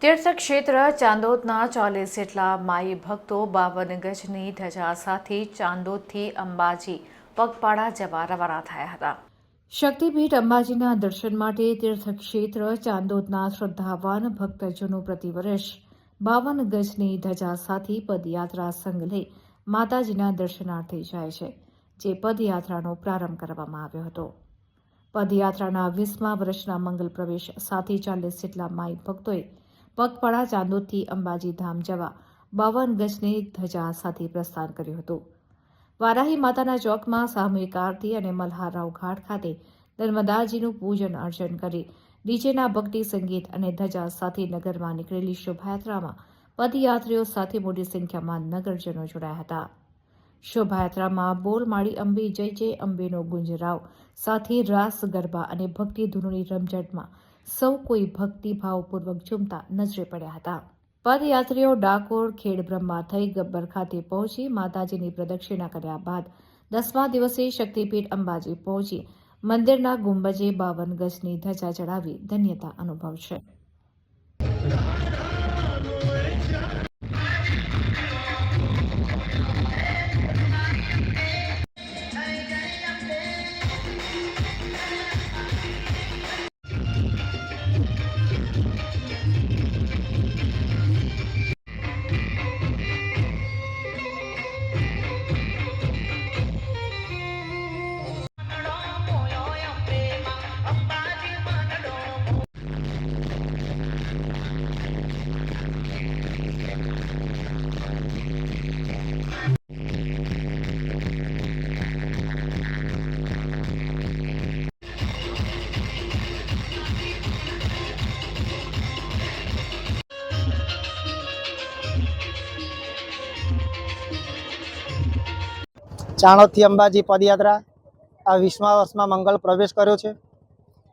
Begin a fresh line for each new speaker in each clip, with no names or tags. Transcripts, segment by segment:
તીર્થક્ષેત્ર ચાંદોદના ચાલીસ જેટલા માઈ ભક્તો બાવન ગજની ધજા સાથે ચાંદોદથી અંબાજી પગપાળા જવા રવાના થયા હતા. શક્તિપીઠ અંબાજીના દર્શન માટે તીર્થક્ષેત્ર ચાંદોદના શ્રદ્ધાવાન ભક્તજનો પ્રતિવર્ષ બાવન ગજની ધજા સાથે પદયાત્રા સંઘ લઈ માતાજીના દર્શનાર્થે જાય છે, જે પદયાત્રાનો પ્રારંભ કરવામાં આવ્યો હતો. પદયાત્રાના વીસમા વર્ષના મંગલ પ્રવેશ સાથે ચાલીસ જેટલા માઈ ભક્તોએ પગપાળા ચાંદોદથી અંબાજી ધામ જવા બાવન ગજની ધજા સાથે પ્રસ્થાન કર્યું હતું. વારાહી માતાના ચોકમાં સામૂહિક આરતી અને મલ્હારરાવ ઘાટ ખાતે નર્મદાજીનું પૂજન અર્ચન કરી ડીજેના ભક્તિ સંગીત અને ધજા સાથે નગરમાં નીકળેલી શોભાયાત્રામાં પદયાત્રીઓ સાથે મોટી સંખ્યામાં નગરજનો જોડાયા હતા. શોભાયાત્રામાં બોલમાળી અંબે, જય જય અંબેનો ગુંજરાવ સાથે રાસ ગરબા અને ભક્તિ ધૂનની રમઝટમાં સૌ કોઈ ભક્તિભાવપૂર્વક ઝૂમતા નજરે પડ્યા હતા. પદયાત્રીઓ ડાકોર, ખેડ બ્રહ્મા થઈ ગબ્બર ખાતે પહોંચી માતાજીની પ્રદક્ષિણા કર્યા બાદ દસમા દિવસે શક્તિપીઠ અંબાજી પહોંચી મંદિરના ગુંબજે બાવન ગજની ધજા ચડાવી ધન્યતા અનુભવશે.
ચાણોદથી અંબાજી પદયાત્રા આ વીસમા વર્ષમાં મંગળ પ્રવેશ કર્યો છે.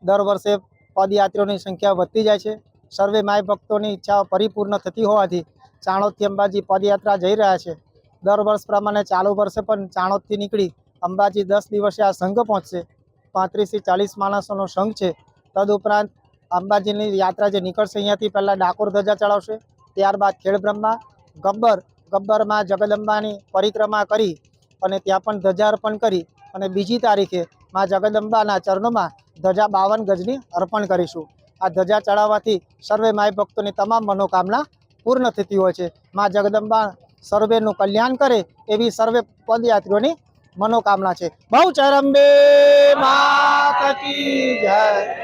દર વર્ષે પદયાત્રીઓની સંખ્યા વધતી જાય છે. સર્વે માય ભક્તોની ઈચ્છાઓ પરિપૂર્ણ થતી હોવાથી ચાણોદથી અંબાજી પદયાત્રા જઈ રહ્યા છે. દર વર્ષ પ્રમાણે ચાલુ વર્ષે પણ ચાણોદથી નીકળી અંબાજી દસ દિવસે આ સંઘ પહોંચશે. પાંત્રીસથી ચાલીસ માણસોનો સંઘ છે. તદુપરાંત અંબાજીની યાત્રા જે નીકળશે અહીંયાથી પહેલાં ડાકોર ધજા ચડાવશે. ત્યારબાદ ખેડબ્રહ્મા ગબ્બર, ગબ્બરમાં જગદંબાની પરિક્રમા કરી અને ત્યાં પણ ધ્વજા અર્પણ કરી અને બીજી તારીખે મા જગદંબાના ચરણોમાં ધજા બાવન ગજની અર્પણ કરીશું. આ ધજા ચડાવવાથી સર્વે માય ભક્તોની તમામ મનોકામના પૂર્ણ થતી હોય છે. મા જગદંબા સર્વેનું કલ્યાણ કરે એવી સર્વે પદયાત્રીઓની મનોકામના છે. બહુ ચરંબે મા કી જય.